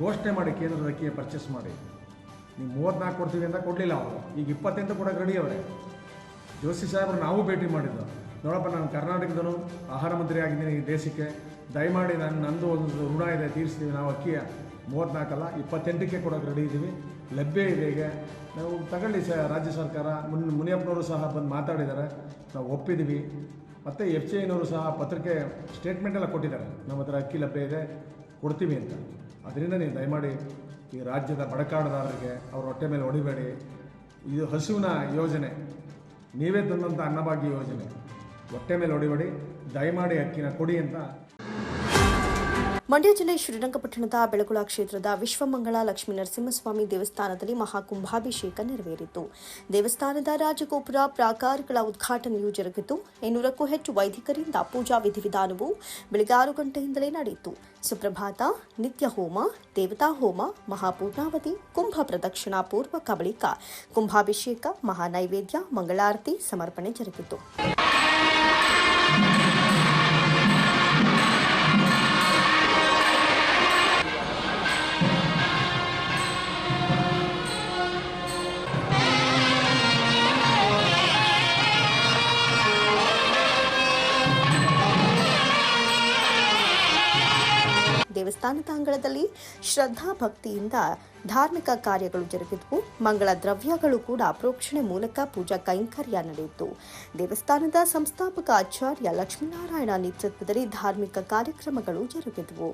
ಘೋಷಣೆ ಮಾಡಿ ಕೇಂದ್ರದ ಅಕ್ಕಿಯ ಪರ್ಚೇಸ್ ಮಾಡಿ. ನೀವು ಮೂವತ್ತ್ನಾಲ್ಕು ಕೊಡ್ತೀವಿ ಅಂತ ಕೊಡಲಿಲ್ಲ ಅವರು. ಈಗ ಇಪ್ಪತ್ತೆಂಟು ಕೂಡ ರೆಡಿ ಅವರೇ. ಜೋಶಿ ಸಾಹೇಬ್ರು ನಾವು ಭೇಟಿ ಮಾಡಿದ್ದು. ನೋಡಪ್ಪ, ನಾನು ಕರ್ನಾಟಕದನು ಆಹಾರ ಮಂತ್ರಿ ಆಗಿದ್ದೀನಿ ಈ ದೇಶಕ್ಕೆ. ದಯಮಾಡಿ ನಾನು ನಂದು ಒಂದು ಋಣ ಇದೆ, ತೀರಿಸ್ತೀವಿ. ನಾವು ಅಕ್ಕಿಯ ಮೂವತ್ತ್ನಾಲ್ಕಲ್ಲ ಇಪ್ಪತ್ತೆಂಟಕ್ಕೆ ಕೊಡೋಕೆ ರೆಡಿ ಇದ್ದೀವಿ. ಲಭ್ಯ ಇದೆ ಈಗ. ನಾವು ತಗೊಳ್ಳಿ ಸ ರಾಜ್ಯ ಸರ್ಕಾರ. ಮುನ್ ಮುನಿಯಪ್ಪನವರು ಸಹ ಬಂದು ಮಾತಾಡಿದ್ದಾರೆ. ನಾವು ಒಪ್ಪಿದ್ದೀವಿ. ಮತ್ತು ಎಫ್ ಸಿ ಐನವರು ಸಹ ಪತ್ರಿಕೆ ಸ್ಟೇಟ್ಮೆಂಟೆಲ್ಲ ಕೊಟ್ಟಿದ್ದಾರೆ. ನಮ್ಮ ಹತ್ರ ಅಕ್ಕಿ ಲಭ್ಯ ಇದೆ, ಕೊಡ್ತೀವಿ ಅಂತ. ಅದರಿಂದ ನೀವು ದಯಮಾಡಿ ಈ ರಾಜ್ಯದ ಬಡಕಾಡದಾರರಿಗೆ ಅವ್ರ ಹೊಟ್ಟೆ ಮೇಲೆ ಹೊಡಿಬೇಡಿ. ಇದು ಹಸುವಿನ ಯೋಜನೆ. ನೀವೇ ತಂದಂಥ ಅನ್ನಭಾಗ್ಯ ಯೋಜನೆ. ಹೊಟ್ಟೆ ಮೇಲೆ ಹೊಡಿಬೇಡಿ. ದಯಮಾಡಿ ಅಕ್ಕಿನ ಕೊಡಿ ಅಂತ ಮಂಡ್ಯ ಜಿಲ್ಲೆ ಶ್ರೀರಂಗಪಟ್ಟಣದ ಬೆಳಗುಳ ಕ್ಷೇತ್ರದ ವಿಶ್ವಮಂಗಳ ಲಕ್ಷ್ಮೀ ನರಸಿಂಹಸ್ವಾಮಿ ದೇವಸ್ಥಾನದಲ್ಲಿ ಮಹಾಕುಂಭಾಭಿಷೇಕ ನೆರವೇರಿತು. ದೇವಸ್ಥಾನದ ರಾಜಗೋಪುರ ಪ್ರಾಕಾರಗಳ ಉದ್ಘಾಟನೆಯೂ ಜರುಗಿತು. ಇನ್ನೂರಕ್ಕೂ ಹೆಚ್ಚು ವೈದಿಕರಿಂದ ಪೂಜಾ ವಿಧಿವಿಧಾನವು ಬೆಳಗ್ಗೆ ಆರು ಗಂಟೆಯಿಂದಲೇ ನಡೆಯಿತು. ಸುಪ್ರಭಾತ, ನಿತ್ಯ ಹೋಮ, ದೇವತಾ ಹೋಮ ಮಹಾಪೂರ್ಣಾವತಿ ಕುಂಭ ಪ್ರದಕ್ಷಿಣಾ ಪೂರ್ವಕ ಬಳಿಕ ಕುಂಭಾಭಿಷೇಕ, ಮಹಾನೈವೇದ್ಯ, ಮಂಗಳಾರತಿ, ಸಮರ್ಪಣೆ ಜರುಗಿತು. ದೇವಸ್ಥಾನದ ಶ್ರದ್ಧಾ ಭಕ್ತಿಯಿಂದ ಧಾರ್ಮಿಕ ಕಾರ್ಯಗಳು ಜರುಗಿದವು. ಮಂಗಳ ದ್ರವ್ಯಗಳು ಕೂಡ ಪ್ರೋಕ್ಷಣೆ ಮೂಲಕ ಪೂಜಾ ಕೈಂಕರ್ಯ ನಡೆಯಿತು. ದೇವಸ್ಥಾನದ ಸಂಸ್ಥಾಪಕ ಆಚಾರ್ಯ ಲಕ್ಷ್ಮೀನಾರಾಯಣ ನೇತೃತ್ವದಲ್ಲಿ ಧಾರ್ಮಿಕ ಕಾರ್ಯಕ್ರಮಗಳು ಜರುಗಿದವು.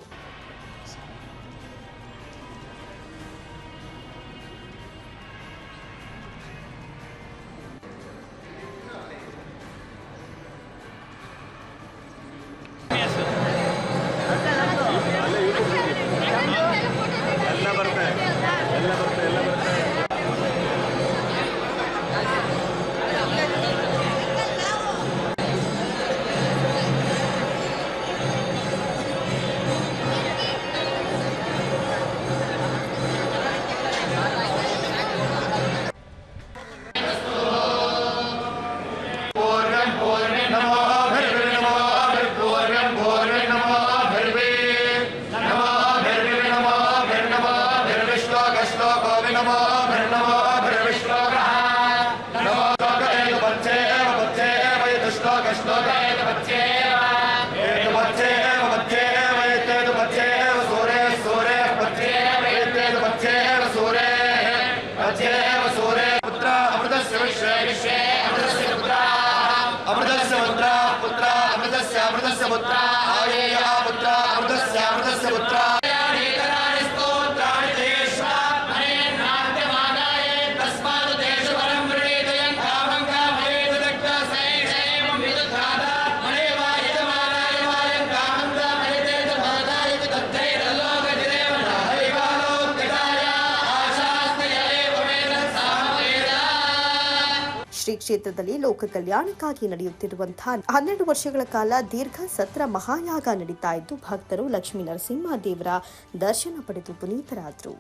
पुत्र आयेय पुत्र अमृतस्य अमृतस्य पुत्र ಕ್ಷೇತ್ರದಲ್ಲಿ ಲೋಕ ಕಲ್ಯಾಣಕ್ಕಾಗಿ ನಡೆಯುತ್ತಿರುವಂತಹ ಹನ್ನೆರಡು ವರ್ಷಗಳ ಕಾಲ ದೀರ್ಘ ಸತ್ರ ಮಹಾಯಾಗ ನಡೀತಾ ಇದ್ದು, ಭಕ್ತರು ಲಕ್ಷ್ಮೀ ನರಸಿಂಹ ದೇವರ ದರ್ಶನ ಪಡೆದು ಪುನೀತರಾದರು.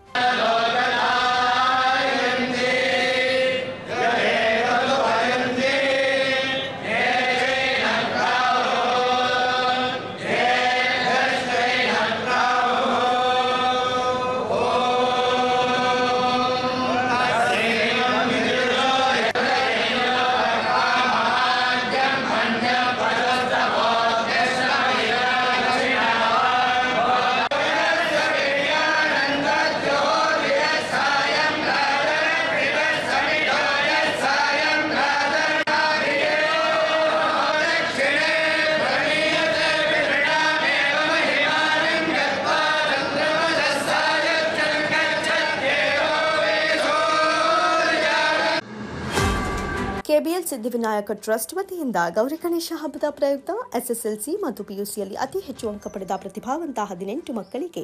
ಸಿದ್ಧಿವಿನಾಯಕ ಟ್ರಸ್ಟ್ ವತಿಯಿಂದ ಗೌರಿ ಗಣೇಶ ಹಬ್ಬದ ಪ್ರಯುಕ್ತ ಎಸ್ಎಸ್ಎಲ್ಸಿ ಮತ್ತು ಪಿಯುಸಿಯಲ್ಲಿ ಅತಿ ಹೆಚ್ಚು ಅಂಕ ಪಡೆದ ಪ್ರತಿಭಾವಂತ ಹದಿನೆಂಟು ಮಕ್ಕಳಿಗೆ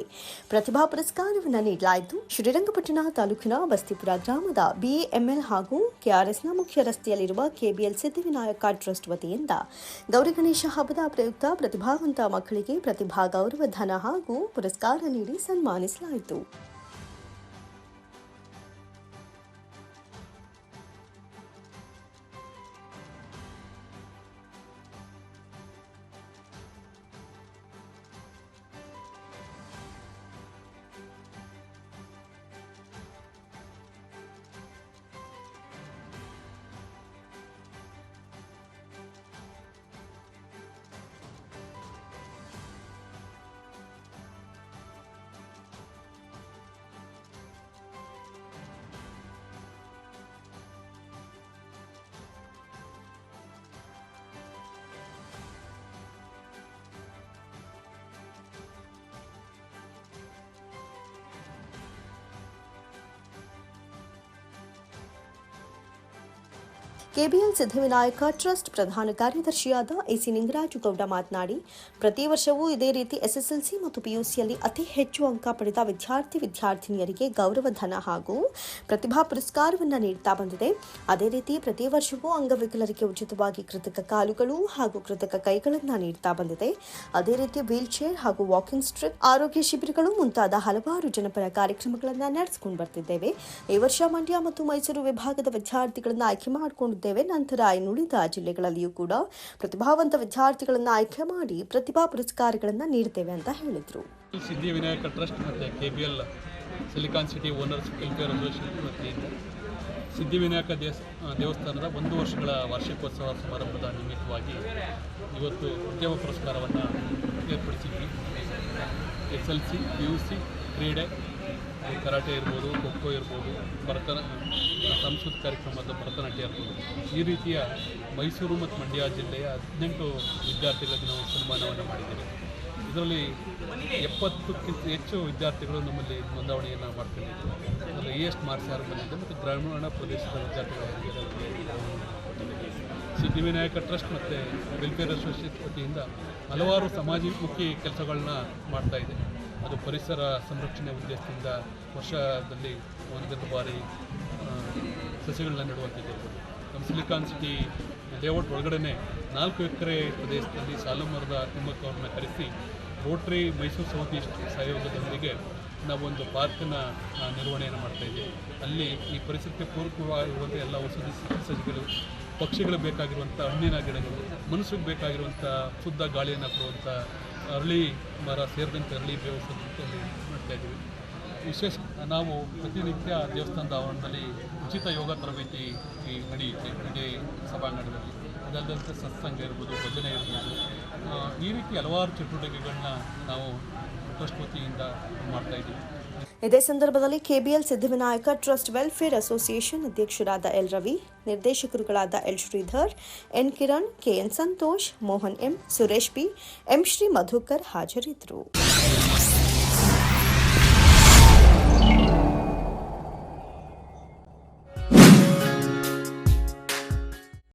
ಪ್ರತಿಭಾ ಪುರಸ್ಕಾರವನ್ನು ನೀಡಲಾಯಿತು. ಶ್ರೀರಂಗಪಟ್ಟಣ ತಾಲೂಕಿನ ಬಸ್ತಿಪುರ ಗ್ರಾಮದ ಬಿಎಂಎಲ್ ಹಾಗೂ ಕೆಆರ್ಎಸ್ನ ಮುಖ್ಯ ರಸ್ತೆಯಲ್ಲಿರುವ ಕೆಬಿಎಲ್ ಸಿದ್ಧಿವಿನಾಯಕ ಟ್ರಸ್ಟ್ ವತಿಯಿಂದ ಗೌರಿ ಗಣೇಶ ಹಬ್ಬದ ಪ್ರಯುಕ್ತ ಪ್ರತಿಭಾವಂತ ಮಕ್ಕಳಿಗೆ ಪ್ರತಿಭಾ ಗೌರವ ಧನ ಹಾಗೂ ಪುರಸ್ಕಾರ ನೀಡಿ ಸನ್ಮಾನಿಸಲಾಯಿತು. ಕೆಬಿಎಲ್ ಸಿದ್ಧಿವಿನಾಯಕ ಟ್ರಸ್ಟ್ ಪ್ರಧಾನ ಕಾರ್ಯದರ್ಶಿಯಾದ ಎಸಿ ನಿಂಗರಾಜು ಗೌಡ ಮಾತನಾಡಿ, ಪ್ರತಿ ವರ್ಷವೂ ಇದೇ ರೀತಿ ಎಸ್ಎಸ್ಎಲ್ಸಿ ಮತ್ತು ಪಿಯುಸಿಯಲ್ಲಿ ಅತಿ ಹೆಚ್ಚು ಅಂಕ ಪಡೆದ ವಿದ್ಯಾರ್ಥಿ ವಿದ್ಯಾರ್ಥಿನಿಯರಿಗೆ ಗೌರವಧನ ಹಾಗೂ ಪ್ರತಿಭಾ ಪುರಸ್ಕಾರವನ್ನು ನೀಡ್ತಾ ಬಂದಿದೆ. ಅದೇ ರೀತಿ ಪ್ರತಿ ವರ್ಷವೂ ಅಂಗವಿಕಲರಿಗೆ ಉಚಿತವಾಗಿ ಕೃತಕ ಕಾಲುಗಳು ಹಾಗೂ ಕೃತಕ ಕೈಗಳನ್ನು ನೀಡ್ತಾ ಬಂದಿದೆ. ಅದೇ ರೀತಿ ವೀಲ್ ಚೇರ್ ಹಾಗೂ ವಾಕಿಂಗ್ ಸ್ಟ್ರಿಪ್, ಆರೋಗ್ಯ ಶಿಬಿರಗಳು ಮುಂತಾದ ಹಲವಾರು ಜನಪರ ಕಾರ್ಯಕ್ರಮಗಳನ್ನು ನಡೆಸಿಕೊಂಡು ಬರ್ತಿದ್ದೇವೆ. ಈ ವರ್ಷ ಮಂಡ್ಯ ಮತ್ತು ಮೈಸೂರು ವಿಭಾಗದ ವಿದ್ಯಾರ್ಥಿಗಳನ್ನು ಆಯ್ಕೆ ಮಾಡಿಕೊಂಡಿದ್ದೇವೆ ನಂತರ ಇನ್ನುಳಿದ ಜಿಲ್ಲೆಗಳಲ್ಲಿಯೂ ಕೂಡ ಪ್ರತಿಭಾವಂತ ವಿದ್ಯಾರ್ಥಿಗಳನ್ನು ಆಯ್ಕೆ ಮಾಡಿ ಪ್ರತಿಭಾ ಪುರಸ್ಕಾರಗಳನ್ನು ನೀಡುತ್ತೇವೆ ಅಂತ ಹೇಳಿದರು. ಸಿದ್ಧಿವಿನಾಯಕ ಟ್ರಸ್ಟ್ ಮತ್ತು K B L silicon city owners welfare ವತಿಯಿಂದ ಸಿದ್ಧಿವಿನಾಯಕ ದೇವಸ್, ದೇವಸ್ಥಾನದ ಒಂದು ವರ್ಷಗಳ ವಾರ್ಷಿಕೋತ್ಸವ ಸಮಾರಂಭದ ನಿಮಿತ್ತವಾಗಿ ಇವತ್ತು ಉದ್ಯಮ ಪುರಸ್ಕಾರವನ್ನು ಏರ್ಪಡಿಸಿದ್ವಿ. S L C, P U C, ಕ್ರೀಡೆ ಕರಾಟೆ ಇರ್ಬೋದು, ಖೋಖೋ ಇರ್ಬೋದು ಭರತ ಸಂಸ್ಕೃತ ಕಾರ್ಯಕ್ರಮದ ಭರತನಾಟ್ಯ ಇರ್ಬೋದು. ಈ ರೀತಿಯ ಮೈಸೂರು ಮತ್ತು ಮಂಡ್ಯ ಜಿಲ್ಲೆಯ ಹದಿನೆಂಟು ವಿದ್ಯಾರ್ಥಿಗಳಿಗೆ ನಾವು ಸನ್ಮಾನವನ್ನು ಮಾಡಿದ್ದೇವೆ. ಇದರಲ್ಲಿ ಎಪ್ಪತ್ತಕ್ಕಿಂತ ಹೆಚ್ಚು ವಿದ್ಯಾರ್ಥಿಗಳು ನಮ್ಮಲ್ಲಿ ನೋಂದಾವಣೆಯನ್ನು ಮಾಡ್ಕೊಂಡಿದ್ದಾರೆ. ಅದರಲ್ಲಿ ಎಷ್ಟು ಮಾರ್ಕ್ಸ್ ಯಾರು ಬಂದಿದೆ ಮತ್ತು ಗ್ರಾಮೀಣ ಪ್ರದೇಶದ ವಿದ್ಯಾರ್ಥಿಗಳು ಸಿದ್ಧಿವಿನಾಯಕ ಟ್ರಸ್ಟ್ ಮತ್ತು ವೆಲ್ಫೇರ್ ಅಸೋಸಿಯೇಟ್ ವತಿಯಿಂದ ಹಲವಾರು ಸಮಾಜಮುಖಿ ಕೆಲಸಗಳನ್ನ ಇದೆ. ಅದು ಪರಿಸರ ಸಂರಕ್ಷಣೆ ಉದ್ದೇಶದಿಂದ ವರ್ಷದಲ್ಲಿ ಒಂದೆರಡು ಬಾರಿ ಸಸಿಗಳನ್ನ ನೆಡುವಂಥದ್ದು. ನಮ್ಮ ಸಿಲಿಕಾನ್ ಸಿಟಿ ಲೇಔಟ್ ಒಳಗಡೆ ನಾಲ್ಕು ಎಕರೆ ಪ್ರದೇಶದಲ್ಲಿ ಸಾಲು ಮರದ ತಿಮ್ಮಕ್ಕ ಕರೆಸಿ ರೋಟ್ರಿ ಮೈಸೂರು ಸೌತ್ ಈಸ್ಟ್ ಸಹಯೋಗದೊಂದಿಗೆ ನಾವೊಂದು ಪಾರ್ಕನ್ನು ನಿರ್ವಹಣೆಯನ್ನು ಮಾಡ್ತಾ ಇದ್ದೀವಿ. ಅಲ್ಲಿ ಈ ಪರಿಸರಕ್ಕೆ ಪೂರಕವಾಗಿರುವಂಥ ಎಲ್ಲ ಔಷಧಿ ಸಸಿಗಳು ಪಕ್ಷಿಗಳು ಬೇಕಾಗಿರುವಂಥ ಹಣ್ಣಿನ ಗಿಡಗಳು, ಮನಸ್ಸಿಗೆ ಬೇಕಾಗಿರುವಂಥ ಶುದ್ಧ ಗಾಳಿಯನ್ನು ಕೊಡುವಂಥ ಅರಳಿ ಮರ ಸೇರಿದಂತೆ ಅರಳಿ ಬೇವಸಲ್ಲಿ ಮಾಡ್ತಾ ಇದ್ದೀವಿ. ವಿಶೇಷ, ನಾವು ಪ್ರತಿನಿತ್ಯ ದೇವಸ್ಥಾನದ ಆವರಣದಲ್ಲಿ ಉಚಿತ ಯೋಗ ತರಬೇತಿ ನಡೆಯುತ್ತೆ ಇದೇ ಸಭಾಂಗಣದಲ್ಲಿ ಅದಲ್ಲದಂತೆ ಸತ್ಸಂಗ ಇರ್ಬೋದು, ಭಜನೆ ಇರ್ಬೋದು. ಈ ರೀತಿ ಹಲವಾರು ಚಟುವಟಿಕೆಗಳನ್ನ ನಾವು ಟ್ರಸ್ಟ್ ವತಿಯಿಂದ ಮಾಡ್ತಾ ಇದ್ದೀವಿ. ಇದೇ ಸಂದರ್ಭದಲ್ಲಿ KBL Siddavinayaka trust welfare association ಅಧ್ಯಕ್ಷರಾದ L Ravi, ನಿರ್ದೇಶಕರುಗಳಾದ L Shridhar, N Kiran, KN Santosh, Mohan M, Suresh P, M Shri Madhukar ಹಾಜರಿದ್ದರು.